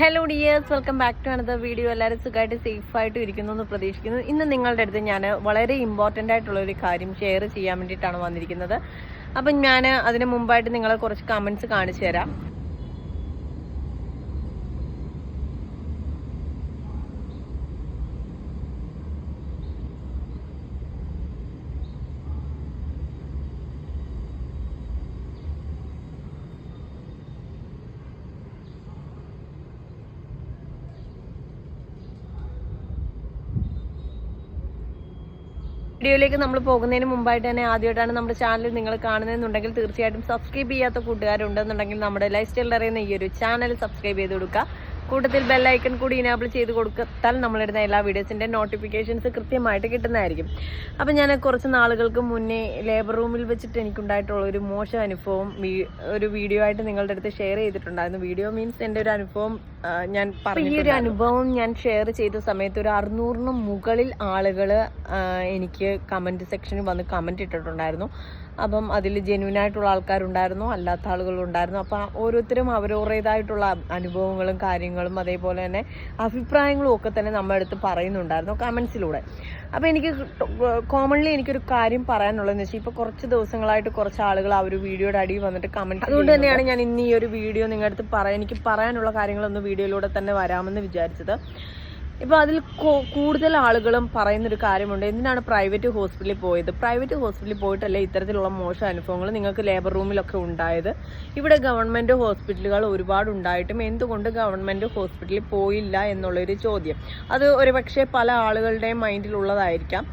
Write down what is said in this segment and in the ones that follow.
Hello dears welcome back to another video എല്ലാവരും സുഖമായിട്ട് safe ആയിട്ട് ഇരിക്കുന്നു എന്ന് പ്രതീക്ഷിക്കുന്നു. ഇന്ന് നിങ്ങളുടെ അടുത്ത് ഞാൻ വളരെ ഇമ്പോർട്ടന്റ് ആയിട്ടുള്ള ഒരു കാര്യം ഷെയർ ചെയ്യാൻ വേണ്ടിയിട്ടാണ് വന്നിരിക്കുന്നത്. അപ്പം ഞാൻ അതിന് മുമ്പായിട്ട് നിങ്ങളെ കുറച്ച് കമൻസ് കാണിച്ചു തരാം. വീഡിയോയിലേക്ക് നമ്മൾ പോകുന്നതിന് മുമ്പായിട്ട് തന്നെ ആദ്യമായിട്ടാണ് നമ്മുടെ ചാനൽ നിങ്ങൾ കാണുന്നതെന്നുണ്ടെങ്കിൽ തീർച്ചയായിട്ടും സബ്സ്ക്രൈബ് ചെയ്യാത്ത കൂട്ടുകാരുണ്ടെന്നുണ്ടെങ്കിൽ നമ്മുടെ ലൈഫ് സ്റ്റൈൽ അറിയുന്ന ഈ ഒരു ചാനൽ സബ്സ്ക്രൈബ് ചെയ്ത് കൊടുക്കുക. കൂട്ടത്തിൽ ബെല്ലൈക്കൺ കൂടി ഇനാബിൾ ചെയ്ത് കൊടുത്താൽ നമ്മളിടുന്ന എല്ലാ വീഡിയോസിന്റെ നോട്ടിഫിക്കേഷൻസ് കൃത്യമായിട്ട് കിട്ടുന്നതായിരിക്കും. അപ്പം ഞാൻ കുറച്ച് നാളുകൾക്ക് മുന്നേ ലേബർ റൂമിൽ വെച്ചിട്ട് എനിക്കുണ്ടായിട്ടുള്ള ഒരു മോശം അനുഭവം ഒരു വീഡിയോ ആയിട്ട് നിങ്ങളുടെ അടുത്ത് ഷെയർ ചെയ്തിട്ടുണ്ടായിരുന്നു. വീഡിയോ മീൻസ് എന്റെ ഒരു അനുഭവം ഞാൻ പറഞ്ഞു ഈ ഒരു അനുഭവം ഞാൻ ഷെയർ ചെയ്ത സമയത്ത് ഒരു അറുന്നൂറിന് മുകളിൽ ആളുകൾ എനിക്ക് കമന്റ് സെക്ഷനിൽ വന്ന് കമന്റ് ഇട്ടിട്ടുണ്ടായിരുന്നു. അപ്പം അതിൽ ജെന്യൂൻ ആയിട്ടുള്ള ആൾക്കാരുണ്ടായിരുന്നു അല്ലാത്ത ആളുകളുണ്ടായിരുന്നു. അപ്പം ഓരോരുത്തരും അവരവരുടേതായിട്ടുള്ള അനുഭവങ്ങളും കാര്യങ്ങളും അതേപോലെ തന്നെ അഭിപ്രായങ്ങളും ഒക്കെ തന്നെ നമ്മുടെ അടുത്ത് പറയുന്നുണ്ടായിരുന്നു കമൻസിലൂടെ. അപ്പോൾ എനിക്ക് കോമൺലി എനിക്കൊരു കാര്യം പറയാനുള്ളതെന്ന് വെച്ചാൽ ഇപ്പോൾ കുറച്ച് ദിവസങ്ങളായിട്ട് കുറച്ച് ആളുകൾ ആ ഒരു വീഡിയോയുടെ അടിയിൽ വന്നിട്ട് കമന്റ് അതുകൊണ്ട് തന്നെയാണ് ഞാൻ ഇന്ന് ഈ ഒരു വീഡിയോ നിങ്ങളുടെ അടുത്ത് പറയാൻ എനിക്ക് പറയാനുള്ള കാര്യങ്ങളൊന്ന് വീഡിയോയിലൂടെ തന്നെ വരാമെന്ന് വിചാരിച്ചത്. ഇപ്പോൾ അതിൽ കൂടുതൽ ആളുകളും പറയുന്നൊരു കാര്യമുണ്ട്. എന്തിനാണ് പ്രൈവറ്റ് ഹോസ്പിറ്റലിൽ പോയത്? പ്രൈവറ്റ് ഹോസ്പിറ്റലിൽ പോയിട്ടല്ലേ ഇത്തരത്തിലുള്ള മോശം അനുഭവങ്ങൾ നിങ്ങൾക്ക് ലേബർ റൂമിലൊക്കെ ഉണ്ടായത്? ഇവിടെ ഗവൺമെന്റ് ഹോസ്പിറ്റലുകൾ ഒരുപാട് ഉണ്ടായിട്ടും എന്തുകൊണ്ട് ഗവൺമെന്റ് ഹോസ്പിറ്റലിൽ പോയില്ല എന്നുള്ളൊരു ചോദ്യം. അത് ഒരുപക്ഷെ പല ആളുകളുടെയും മൈൻഡിലുള്ളതായിരിക്കാം.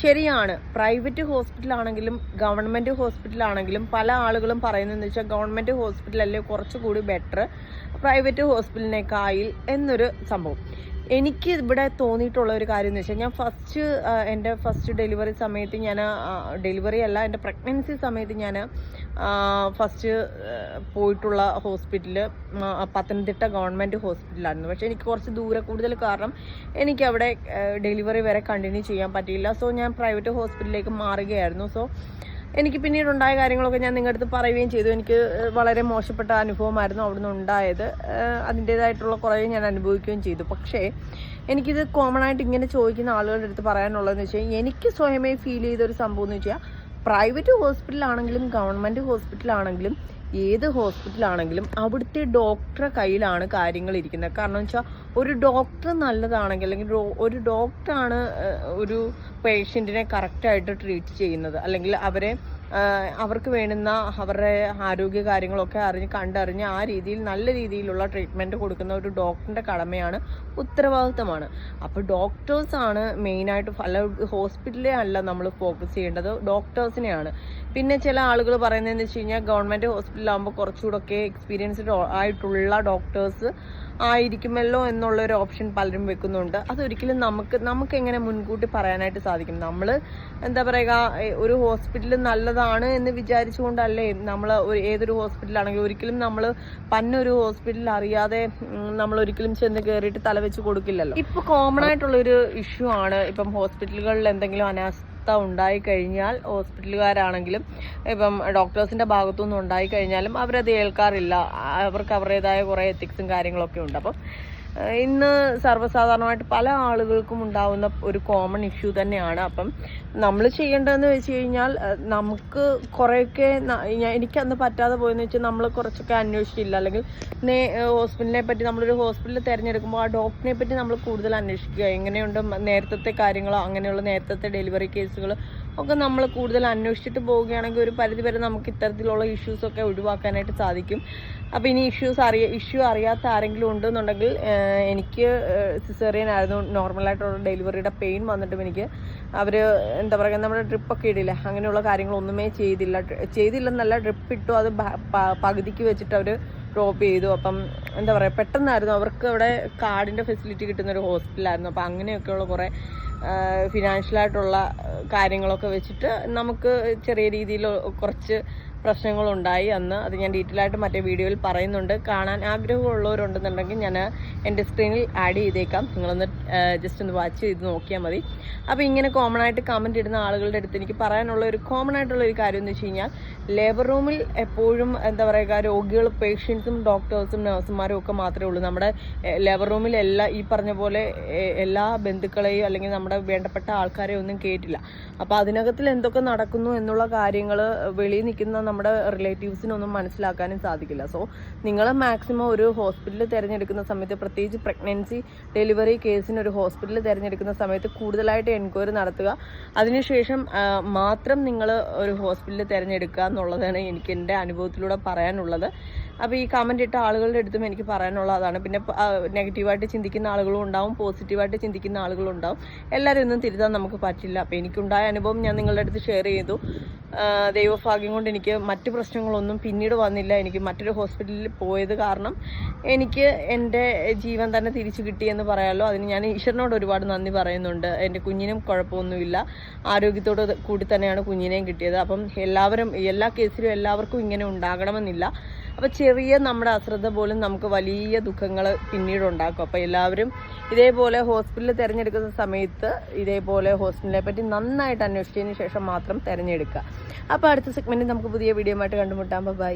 ശരിയാണ് പ്രൈവറ്റ് ഹോസ്പിറ്റൽ ആണെങ്കിലും ഗവൺമെന്റ് ഹോസ്പിറ്റൽ ആണെങ്കിലും പല ആളുകളും പറയുന്നതെന്ന് വെച്ചാൽ ഗവൺമെന്റ് ഹോസ്പിറ്റലല്ലേ കുറച്ചുകൂടി ബെറ്റർ പ്രൈവറ്റ് ഹോസ്പിറ്റലിനേക്കായിൽ എന്നൊരു സംഭവം. എനിക്ക് ഇവിടെ തോന്നിയിട്ടുള്ള ഒരു കാര്യം എന്ന് വെച്ചാൽ ഞാൻ ഫസ്റ്റ് എന്റെ ഫസ്റ്റ് ഡെലിവറി സമയത്ത് ഞാൻ ഡെലിവറി അല്ല എന്റെ പ്രഗ്നൻസി സമയത്ത് ഞാൻ ഫസ്റ്റ് പോയിട്ടുള്ള ഹോസ്പിറ്റൽ പത്തനംതിട്ട ഗവൺമെന്റ് ഹോസ്പിറ്റലായിരുന്നു പക്ഷേ എനിക്ക് കുറച്ച് ദൂരെ കൂടുതൽ കാരണം എനിക്ക് അവിടെ ഡെലിവറി വരെ കണ്ടിന്യൂ ചെയ്യാൻ പറ്റിയില്ല. സോ ഞാൻ പ്രൈവറ്റ് ഹോസ്പിറ്റലിലേക്ക് മാറുകയായിരുന്നു. സോ എനിക്ക് പിന്നീട് ഉണ്ടായ കാര്യങ്ങളൊക്കെ ഞാൻ നിങ്ങളുടെ അടുത്ത് പറയുകയും ചെയ്തു. എനിക്ക് വളരെ മോശപ്പെട്ട അനുഭവമായിരുന്നു അവിടുന്ന് ഉണ്ടായത്. അതിന്റേതായിട്ടുള്ള കുറേ ഞാൻ അനുഭവിക്കുകയും ചെയ്തു. പക്ഷേ എനിക്കിത് കോമൺ ആയിട്ട് ഇങ്ങനെ ചോദിക്കുന്ന ആളുകളുടെ അടുത്ത് പറയാനുള്ളതെന്ന് വെച്ചാൽ എനിക്ക് സ്വയമേ ഫീൽ ചെയ്തൊരു സംഭവം എന്ന് വെച്ചാൽ പ്രൈവറ്റ് ഹോസ്പിറ്റലാണെങ്കിലും ഗവൺമെന്റ് ഹോസ്പിറ്റലാണെങ്കിലും ഏത് ഹോസ്പിറ്റലാണെങ്കിലും അവിടുത്തെ ഡോക്ടറെ കയ്യിലാണ് കാര്യങ്ങൾ ഇരിക്കുന്നത്. കാരണം വെച്ചാൽ ഒരു ഡോക്ടർ നല്ലതാണെങ്കിൽ അല്ലെങ്കിൽ ഒരു ഡോക്ടറാണ് ഒരു പേഷ്യന്റിനെ കറക്റ്റായിട്ട് ട്രീറ്റ് ചെയ്യുന്നത്. അല്ലെങ്കിൽ അവരെ അവർക്ക് വേണ്ടുന്ന അവരുടെ ആരോഗ്യ കാര്യങ്ങളൊക്കെ അറിഞ്ഞ് കണ്ടറിഞ്ഞ് ആ രീതിയിൽ നല്ല രീതിയിലുള്ള ട്രീറ്റ്മെന്റ് കൊടുക്കുന്ന ഒരു ഡോക്ടറിന്റെ കടമയാണ് ഉത്തരവാദിത്തമാണ്. അപ്പോൾ ഡോക്ടേഴ്സാണ് മെയിനായിട്ട് അല്ല ഹോസ്പിറ്റലേ അല്ല നമ്മൾ ഫോക്കസ് ചെയ്യേണ്ടത്. ഡോക്ടേഴ്സിനെയാണ്. പിന്നെ ചില ആളുകൾ പറയുന്നത് എന്ന് വെച്ച് കഴിഞ്ഞാൽ ഗവൺമെന്റ് ഹോസ്പിറ്റലാകുമ്പോൾ കുറച്ചുകൂടെ എക്സ്പീരിയൻസ്ഡ് ആയിട്ടുള്ള ഡോക്ടേഴ്സ് ആയിരിക്കുമല്ലോ എന്നുള്ളൊരു ഓപ്ഷൻ പലരും വെക്കുന്നുണ്ട്. അതൊരിക്കലും നമുക്ക് നമുക്ക് എങ്ങനെ മുൻകൂട്ടി പറയാനായിട്ട് സാധിക്കും? നമ്മൾ എന്താ പറയുക ഒരു ഹോസ്പിറ്റൽ നല്ലതാണ് എന്ന് വിചാരിച്ചുകൊണ്ടല്ലേ നമ്മൾ ഒരു ഏതൊരു ഹോസ്പിറ്റലാണെങ്കിലും ഒരിക്കലും നമ്മൾ പന്നൊരു ഹോസ്പിറ്റൽ അറിയാതെ നമ്മൾ ഒരിക്കലും ചെന്ന് കയറിയിട്ട് തലവെച്ച് കൊടുക്കില്ലല്ലോ. ഇപ്പോൾ കോമൺ ആയിട്ടുള്ളൊരു ഇഷ്യൂ ആണ് ഇപ്പം ഹോസ്പിറ്റലുകളിൽ എന്തെങ്കിലും അനാസ്ഥ ഉണ്ടായി കഴിഞ്ഞാൽ ഹോസ്പിറ്റലുകാരാണെങ്കിലും ഇപ്പം ഡോക്ടേഴ്സിന്റെ ഭാഗത്തുനിന്ന് കഴിഞ്ഞാലും അവരത് ഏൽക്കാറില്ല. അവർക്ക് അവരുടേതായ കുറേ എത്തിക്സും കാര്യങ്ങളൊക്കെ ഉണ്ട്. അപ്പം ഇന്ന് സർവസാധാരണമായിട്ട് പല ആളുകൾക്കും ഉണ്ടാവുന്ന ഒരു കോമൺ ഇഷ്യൂ തന്നെയാണ്. അപ്പം നമ്മൾ ചെയ്യേണ്ടതെന്ന് വെച്ച് കഴിഞ്ഞാൽ നമുക്ക് കുറേയൊക്കെ എനിക്കന്ന് പറ്റാതെ പോയെന്ന് വെച്ചാൽ നമ്മൾ കുറച്ചൊക്കെ അന്വേഷിച്ചില്ല. അല്ലെങ്കിൽ നേ ഹോസ്പിറ്റലിനെ പറ്റി നമ്മളൊരു ഹോസ്പിറ്റൽ തിരഞ്ഞെടുക്കുമ്പോൾ ആ ഡോക്ടറിനെ പറ്റി നമ്മൾ കൂടുതൽ അന്വേഷിക്കുക. എങ്ങനെയുണ്ട് നേരത്തെ കാര്യങ്ങളോ അങ്ങനെയുള്ള നേരത്തെ ഡെലിവറി കേസുകൾ ഒക്കെ നമ്മൾ കൂടുതൽ അന്വേഷിച്ചിട്ട് പോവുകയാണെങ്കിൽ ഒരു പരിധി വരെ നമുക്ക് ഇത്തരത്തിലുള്ള ഇഷ്യൂസൊക്കെ ഒഴിവാക്കാനായിട്ട് സാധിക്കും. അപ്പോൾ ഇനി ഇഷ്യൂസ് അറിയ ഇഷ്യൂ അറിയാത്ത ആരെങ്കിലും ഉണ്ടെന്നുണ്ടെങ്കിൽ എനിക്ക് സിസേറിയൻ ആയിരുന്നു നോർമലായിട്ടുള്ള ഡെലിവറിയുടെ പെയിൻ വന്നിട്ടും എനിക്ക്. അവർ എന്താ പറയുക നമ്മുടെ ഡ്രിപ്പൊക്കെ ഇടില്ല അങ്ങനെയുള്ള കാര്യങ്ങളൊന്നുമേ ചെയ്തില്ല. ചെയ്തില്ലെന്നല്ല ഡ്രിപ്പ് ഇട്ടു അത് പകുതിക്ക് വെച്ചിട്ട് അവർ ഡ്രോപ്പ് ചെയ്തു. അപ്പം എന്താ പറയുക പെട്ടെന്നായിരുന്നു. അവർക്ക് അവിടെ കാർഡിന്റെ ഫെസിലിറ്റി കിട്ടുന്ന ഒരു ഹോസ്പിറ്റലായിരുന്നു അപ്പം അങ്ങനെയൊക്കെയുള്ള കുറേ ഫിനാൻഷ്യലായിട്ടുള്ള കാര്യങ്ങളൊക്കെ വെച്ചിട്ട് നമുക്ക് ചെറിയ രീതിയിൽ കുറച്ച് പ്രശ്നങ്ങളുണ്ടായി അന്ന്. അത് ഞാൻ ഡീറ്റെയിൽ ആയിട്ട് മറ്റേ വീഡിയോയിൽ പറയുന്നുണ്ട്. കാണാൻ ആഗ്രഹമുള്ളവരുണ്ടെന്നുണ്ടെങ്കിൽ ഞാൻ എന്റെ സ്ക്രീനിൽ ആഡ് ചെയ്തേക്കാം. നിങ്ങളൊന്ന് ജസ്റ്റ് ഒന്ന് വാച്ച് ചെയ്ത് നോക്കിയാൽ മതി. അപ്പോൾ ഇങ്ങനെ കോമൺ ആയിട്ട് കമന്റ് ഇടുന്ന ആളുകളുടെ അടുത്ത് എനിക്ക് പറയാനുള്ള ഒരു കോമൺ ആയിട്ടുള്ള ഒരു കാര്യം എന്ന് വെച്ച് കഴിഞ്ഞാൽ ലേബർ റൂമിൽ എപ്പോഴും എന്താ പറയുക രോഗികൾ പേഷ്യൻസും ഡോക്ടേഴ്സും നഴ്സുമാരും ഒക്കെ മാത്രമേ ഉള്ളൂ. നമ്മുടെ ലേബർ റൂമിൽ എല്ലാ ഈ പറഞ്ഞ പോലെ എല്ലാ ബന്ധുക്കളെയും അല്ലെങ്കിൽ നമ്മുടെ വേണ്ടപ്പെട്ട ആൾക്കാരെയും ഒന്നും കേട്ടില്ല അപ്പോൾ അതിനകത്തിൽ എന്തൊക്കെ നടക്കുന്നു എന്നുള്ള കാര്യങ്ങൾ വെളിയിൽ നിൽക്കുന്ന നമ്മുടെ റിലേറ്റീവ്സിനൊന്നും മനസ്സിലാക്കാനും സാധിക്കില്ല. സോ നിങ്ങൾ മാക്സിമം ഒരു ഹോസ്പിറ്റൽ തിരഞ്ഞെടുക്കുന്ന സമയത്ത് പ്രത്യേകിച്ച് പ്രഗ്നൻസി ഡെലിവറി കേസിന് ഒരു ഹോസ്പിറ്റൽ തിരഞ്ഞെടുക്കുന്ന സമയത്ത് കൂടുതലായിട്ട് എൻക്വയറി നടത്തുക. അതിനുശേഷം മാത്രം നിങ്ങൾ ഒരു ഹോസ്പിറ്റൽ തിരഞ്ഞെടുക്കുക എന്നുള്ളതാണ് എനിക്ക് എന്റെ അനുഭവത്തിലൂടെ പറയാനുള്ളത്. അപ്പോൾ ഈ കമന്റ് ഇട്ട ആളുകളുടെ അടുത്തും എനിക്ക് പറയാനുള്ളതാണ്. പിന്നെ നെഗറ്റീവായിട്ട് ചിന്തിക്കുന്ന ആളുകളും ഉണ്ടാവും പോസിറ്റീവായിട്ട് ചിന്തിക്കുന്ന ആളുകളും ഉണ്ടാവും. എല്ലാവരും ഒന്നും തിരുത്താൻ നമുക്ക് പറ്റില്ല. അപ്പോൾ എനിക്കുണ്ടായ അനുഭവം ഞാൻ നിങ്ങളുടെ അടുത്ത് ഷെയർ ചെയ്തു. ദൈവഭാഗ്യം കൊണ്ട് എനിക്ക് മറ്റു പ്രശ്നങ്ങളൊന്നും പിന്നീട് വന്നില്ല. എനിക്ക് മറ്റൊരു ഹോസ്പിറ്റലിൽ പോയത് കാരണം എനിക്ക് എന്റെ ജീവൻ തന്നെ തിരിച്ചു കിട്ടിയെന്ന് പറയാമല്ലോ അതിന് ഞാൻ ഈശ്വരനോട് ഒരുപാട് നന്ദി പറയുന്നുണ്ട്. എന്റെ കുഞ്ഞിനും കുഴപ്പമൊന്നുമില്ല. ആരോഗ്യത്തോട് കൂടി തന്നെയാണ് കുഞ്ഞിനെയും കിട്ടിയത്. അപ്പം എല്ലാവരും എല്ലാ കേസിലും എല്ലാവർക്കും ഇങ്ങനെ ഉണ്ടാകണമെന്നില്ല. അപ്പോൾ ചെറിയ നമ്മുടെ അശ്രദ്ധ പോലും നമുക്ക് വലിയ ദുഃഖങ്ങൾ പിന്നീട് ഉണ്ടാക്കും. അപ്പോൾ എല്ലാവരും ഇതേപോലെ ഹോസ്പിറ്റൽ തിരഞ്ഞെടുക്കുന്ന സമയത്ത് ഇതേപോലെ ഹോസ്പിറ്റലിനെ പറ്റി നന്നായിട്ട് അന്വേഷിച്ചതിന് ശേഷം മാത്രം തിരഞ്ഞെടുക്കുക. അപ്പോൾ അടുത്ത സെഗ്മെന്റിൽ നമുക്ക് പുതിയ വീഡിയോ ആയിട്ട് കണ്ടുമുട്ടാം. ബൈ